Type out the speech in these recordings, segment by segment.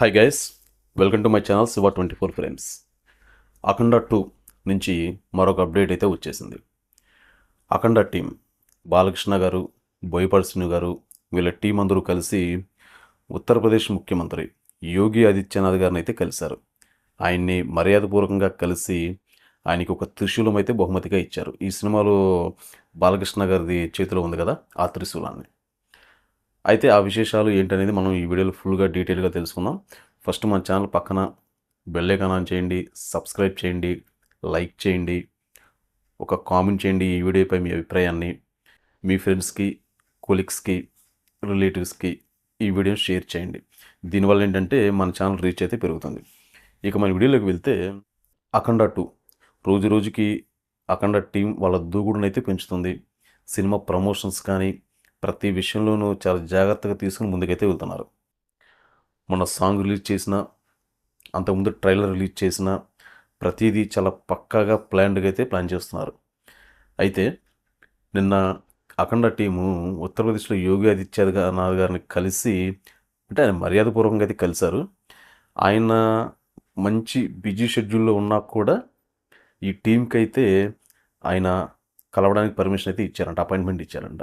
Hi guys welcome to my channel Shiva twenty four frames Akhanda two నుంచి మరొక update అయితే వచ్చేసింది. అఖండ team Balakrishna గారు బోయపాటి గారు వీళ్ళ టీం అందరూ కలిసి ఉత్తరప్రదేశ్ ముఖ్యమంత్రి యోగి ఆదిత్యనాథ్ గారిని అయితే కలిశారు. ఆయన్ని మర్యాదపూర్వకంగా కలిసి ఆయనకి ఒక త్రిశూలం అయితే బహుమతిగా ఇచ్చారు. ఈ సినిమాలో బాలకృష్ణ గారిది చేతిలో ఉంది కదా ఆ త్రిశూలాన్ని. అయితే ఆ విశేషాలు ఏంటనేది మనం ఈ వీడియోలో ఫుల్గా డీటెయిల్గా తెలుసుకుందాం. ఫస్ట్ మన ఛానల్ పక్కన బెల్లైకాన్ ఆన్ చేయండి సబ్స్క్రైబ్ చేయండి లైక్ చేయండి ఒక కామెంట్ చేయండి ఈ వీడియోపై మీ అభిప్రాయాన్ని మీ ఫ్రెండ్స్కి కొలీగ్స్కి రిలేటివ్స్కి ఈ వీడియోని షేర్ చేయండి. దీనివల్ల ఏంటంటే మన ఛానల్ రీచ్ అయితే పెరుగుతుంది. ఇక మన వీడియోలోకి వెళ్తే అఖండ టూ. రోజు రోజుకి అఖండ టీం వాళ్ళ దూకుడునైతే పెంచుతుంది. సినిమా ప్రమోషన్స్ కానీ ప్రతి విషయంలోనూ చాలా జాగ్రత్తగా తీసుకుని ముందుకైతే వెళ్తున్నారు. మొన్న సాంగ్ రిలీజ్ చేసిన అంతకుముందు ట్రైలర్ రిలీజ్ చేసిన ప్రతిదీ చాలా పక్కాగా ప్లాన్డ్గా అయితే ప్లాన్ చేస్తున్నారు. అయితే నిన్న అఖండ టీము ఉత్తరప్రదేశ్లో యోగి ఆదిత్యనాథ్ గారిని కలిసి అంటే ఆయన మర్యాదపూర్వకంగా అయితే కలిశారు. ఆయన మంచి బిజీ షెడ్యూల్లో ఉన్నా కూడా ఈ టీంకి అయితే ఆయన కలవడానికి పర్మిషన్ అయితే ఇచ్చారంట అపాయింట్మెంట్ ఇచ్చారంట.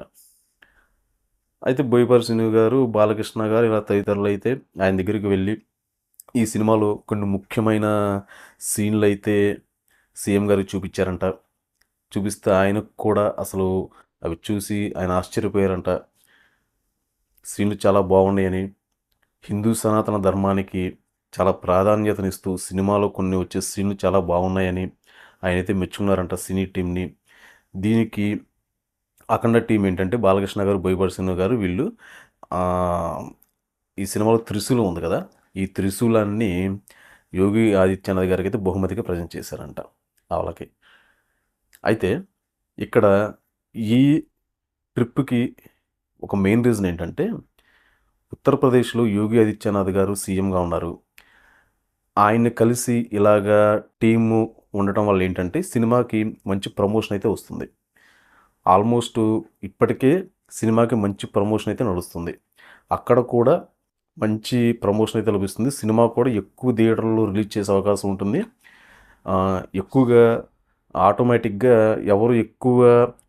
అయితే బోయపాటి శ్రీను గారు బాలకృష్ణ గారు ఇలా తదితరులు అయితే ఆయన దగ్గరికి వెళ్ళి ఈ సినిమాలో కొన్ని ముఖ్యమైన సీన్లు అయితే సీఎం గారు చూపించారంట. చూపిస్తే ఆయనకు కూడా అసలు అవి చూసి ఆయన ఆశ్చర్యపోయారంట. సీన్లు చాలా బాగున్నాయని హిందూ సనాతన ధర్మానికి చాలా ప్రాధాన్యతనిస్తూ సినిమాలో కొన్ని వచ్చే సీన్లు చాలా బాగున్నాయని ఆయన అయితే మెచ్చుకున్నారంట సినీ టీంని దీనికి అఖండ టీం ఏంటంటే బాలకృష్ణ గారు బోయపాటి గారు వీళ్ళు. ఈ సినిమాలో త్రిశూలం ఉంది కదా ఈ త్రిశూలాన్ని యోగి ఆదిత్యనాథ్ గారికి అయితే బహుమతిగా ప్రజెంట్ చేశారంట వాళ్ళకి అయితే ఇక్కడ ఈ ట్రిప్కి ఒక మెయిన్ రీజన్ ఏంటంటే ఉత్తరప్రదేశ్లో యోగి ఆదిత్యనాథ్ గారు సీఎంగా ఉన్నారు. ఆయన్ని కలిసి ఇలాగా టీము ఉండటం వల్ల ఏంటంటే సినిమాకి మంచి ప్రమోషన్ అయితే వస్తుంది. ఆల్మోస్ట్ ఇప్పటికే సినిమాకి మంచి ప్రమోషన్ అయితే నడుస్తుంది. అక్కడ కూడా మంచి ప్రమోషన్ అయితే లభిస్తుంది. సినిమా కూడా ఎక్కువ థియేటర్లో రిలీజ్ చేసే అవకాశం ఉంటుంది. ఎక్కువగా ఆటోమేటిక్గా ఎవరు ఎక్కువ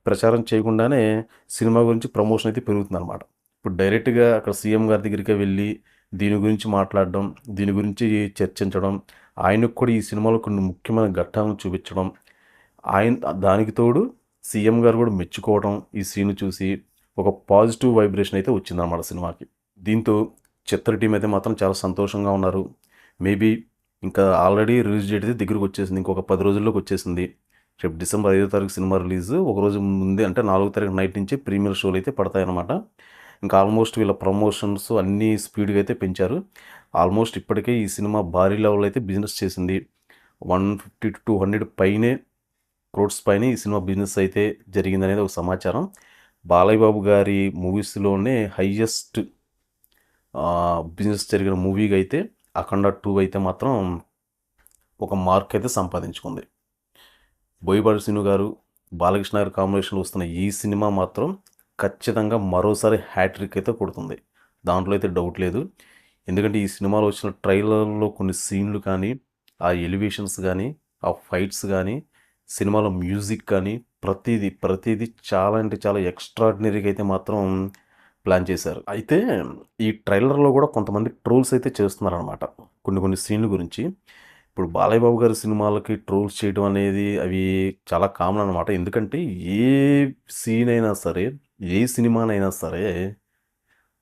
ప్రచారం చేయకుండానే సినిమా గురించి ప్రమోషన్ అయితే పెరుగుతుంది అనమాట ఇప్పుడు డైరెక్ట్గా అక్కడ సీఎం గారి దగ్గరికి వెళ్ళి దీని గురించి మాట్లాడడం దీని గురించి చర్చించడం ఆయనకు కూడా ఈ సినిమాలో కొన్ని ముఖ్యమైన ఘట్టాలను చూపించడం ఆయన దానికి తోడు సీఎం గారు కూడా మెచ్చుకోవడం ఈ సీన్ చూసి ఒక పాజిటివ్ వైబ్రేషన్ అయితే వచ్చిందన్నమాట సినిమాకి. దీంతో చిత్ర టీం అయితే మాత్రం చాలా సంతోషంగా ఉన్నారు. మేబీ ఇంకా ఆల్రెడీ రిలీజ్ డేట్ అయితే దగ్గరకు వచ్చేసింది. ఇంకొక పది రోజుల్లోకి వచ్చేసింది. రేపు డిసెంబర్ ఐదో తారీఖు సినిమా రిలీజ్. ఒక రోజు ముందే అంటే నాలుగో తారీఖు నైట్ నుంచి ప్రీమియర్ షోలు అయితే పడతాయన్నమాట. ఇంకా ఆల్మోస్ట్ వీళ్ళ ప్రమోషన్స్ అన్నీ స్పీడ్గా అయితే పెంచారు. ఆల్మోస్ట్ ఇప్పటికే ఈ సినిమా భారీ లెవెల్ అయితే బిజినెస్ చేసింది. One fifty to two hundred పైనే క్రోడ్స్ పైన ఈ సినిమా బిజినెస్ అయితే జరిగిందనేది ఒక సమాచారం. బాలయ్య బాబు గారి మూవీస్లోనే హైయెస్ట్ బిజినెస్ జరిగిన మూవీగా అయితే అఖండ టూ అయితే మాత్రం ఒక మార్క్ అయితే సంపాదించుకుంది. బోయపాటి శ్రీను గారు బాలకృష్ణ గారి కాంబినేషన్లో వస్తున్న ఈ సినిమా మాత్రం ఖచ్చితంగా మరోసారి హ్యాట్రిక్ అయితే కొడుతుంది. దాంట్లో అయితే డౌట్ లేదు. ఎందుకంటే ఈ సినిమాలో వచ్చిన ట్రైలర్లో కొన్ని సీన్లు కానీ ఆ ఎలివేషన్స్ కానీ ఆ ఫైట్స్ కానీ సినిమాలో మ్యూజిక్ కానీ ప్రతిదీ ప్రతిదీ చాలా అంటే చాలా ఎక్స్ట్రాడినరీగా అయితే మాత్రం ప్లాన్ చేశారు. అయితే ఈ ట్రైలర్లో కూడా కొంతమంది ట్రోల్స్ అయితే చేస్తున్నారనమాట కొన్ని కొన్ని సీన్ల గురించి. ఇప్పుడు బాలయ్య బాబు గారి సినిమాలకి ట్రోల్స్ చేయడం అనేది అవి చాలా కామన్ అనమాట ఎందుకంటే ఏ సీన్ అయినా సరే ఏ సినిమానైనా సరే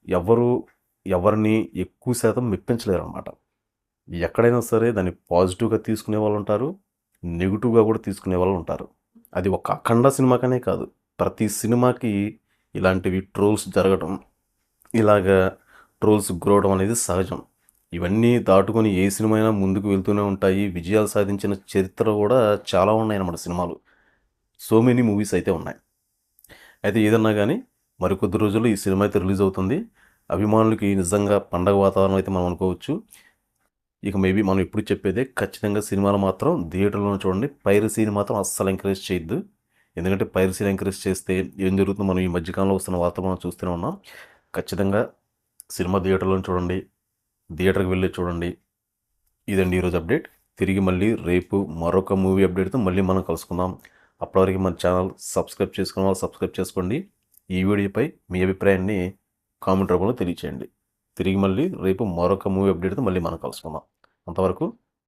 ఎవరు ఎవరిని ఎక్కువ శాతం మెప్పించలేరు అనమాట ఎక్కడైనా సరే దాన్ని పాజిటివ్గా తీసుకునే వాళ్ళు ఉంటారు నెగిటివ్గా కూడా తీసుకునే వాళ్ళు ఉంటారు. అది ఒక అఖండ సినిమాకనే కాదు. ప్రతి సినిమాకి ఇలాంటివి ట్రోల్స్ జరగడం ఇలాగా ట్రోల్స్ గురవడం అనేది సహజం. ఇవన్నీ దాటుకొని ఏ సినిమా అయినా ముందుకు వెళ్తూనే ఉంటాయి. విజయాలు సాధించిన చరిత్ర కూడా చాలా ఉన్నాయి అన్నమాట సినిమాలు. సో మెనీ మూవీస్ అయితే ఉన్నాయి. అయితే ఏదన్నా కానీ మరికొద్ది రోజుల్లో ఈ సినిమా అయితే రిలీజ్ అవుతుంది. అభిమానులకి నిజంగా పండగ వాతావరణం అయితే మనం అనుకోవచ్చు. ఇక మేబీ మనం ఇప్పుడు చెప్పేదే ఖచ్చితంగా సినిమాలు మాత్రం థియేటర్లో చూడండి. పైరసీని మాత్రం అస్సలు ఎంకరేజ్ చేయొద్దు. ఎందుకంటే పైరసీని ఎంకరేజ్ చేస్తే ఏం జరుగుతుందో మనం ఈ మధ్యకాలంలో వస్తున్న వార్త మనం చూస్తూనే ఉన్నాం. ఖచ్చితంగా సినిమా థియేటర్లో చూడండి. థియేటర్కి వెళ్ళి చూడండి. ఇదండి ఈరోజు అప్డేట్. తిరిగి మళ్ళీ రేపు మరొక మూవీ అప్డేట్తో మళ్ళీ మనం కలుసుకుందాం. అప్పటివరకు మన ఛానల్ సబ్స్క్రైబ్ చేసుకున్న వాళ్ళు సబ్స్క్రైబ్ చేసుకోండి. ఈ వీడియోపై మీ అభిప్రాయాన్ని కామెంట్ రూపంలో తెలియచేయండి. తిరిగి మళ్ళీ రేపు మరొక మూవీ అప్డేట్తో మళ్ళీ మనం కలుసుకుందాం. అంతవరకు